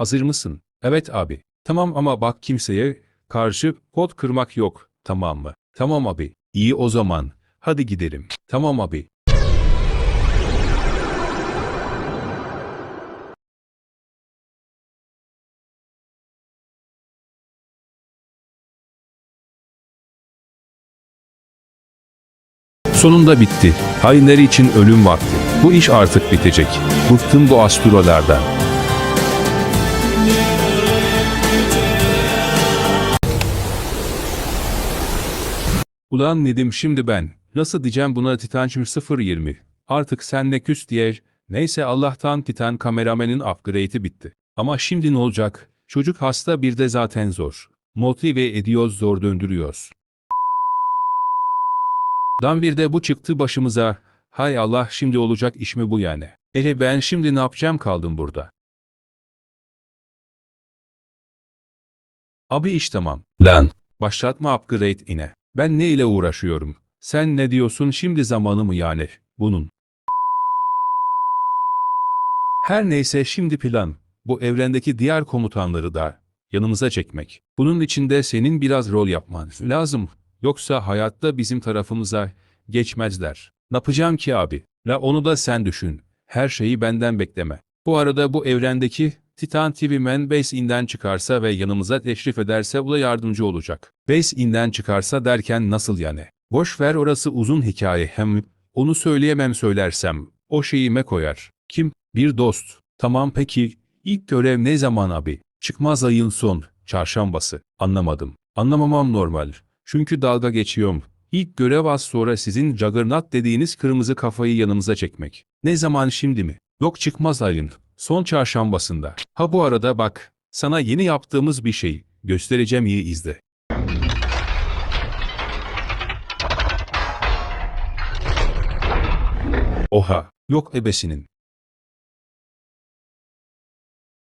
Hazır mısın? Evet abi. Tamam ama bak kimseye karşı kod kırmak yok. Tamam mı? Tamam abi. İyi o zaman. Hadi gidelim. Tamam abi. Sonunda bitti. Hainler için ölüm vakti. Bu iş artık bitecek. Bıktım bu astrolardan. Ulan Nedim şimdi ben. Nasıl diyeceğim buna Titancım 020. Artık senle küs diye. Neyse Allah'tan Titan kameramenin upgrade'i bitti. Ama şimdi ne olacak? Çocuk hasta bir de zaten zor. Motive ediyoruz zor döndürüyoruz. Dan bir de bu çıktı başımıza. Hay Allah şimdi olacak iş mi bu yani? Ele ben şimdi ne yapacağım kaldım burada. Abi iş tamam. Lan. Başlatma upgrade ine. Ben ne ile uğraşıyorum? Sen ne diyorsun şimdi zamanı mı yani bunun? Her neyse şimdi plan. Bu evrendeki diğer komutanları da yanımıza çekmek. Bunun için de senin biraz rol yapman lazım. Yoksa hayatta bizim tarafımıza geçmezler. Ne yapacağım ki abi? La onu da sen düşün. Her şeyi benden bekleme. Bu arada bu evrendeki Titan TV Man Base In'den çıkarsa ve yanımıza teşrif ederse da yardımcı olacak. Base In'den çıkarsa derken nasıl yani? Boş ver orası uzun hikaye hem onu söyleyemem söylersem o şeyime koyar. Kim? Bir dost. Tamam peki ilk görev ne zaman abi? Çıkmaz ayın son, çarşambası. Anlamadım. Anlamamam normal. Çünkü dalga geçiyorum. İlk görev az sonra sizin Juggernaut dediğiniz kırmızı kafayı yanımıza çekmek. Ne zaman şimdi mi? Yok çıkmaz ayın. Son çarşambasında. Ha bu arada bak, sana yeni yaptığımız bir şey göstereceğim iyi izle. Oha, yok ebesinin.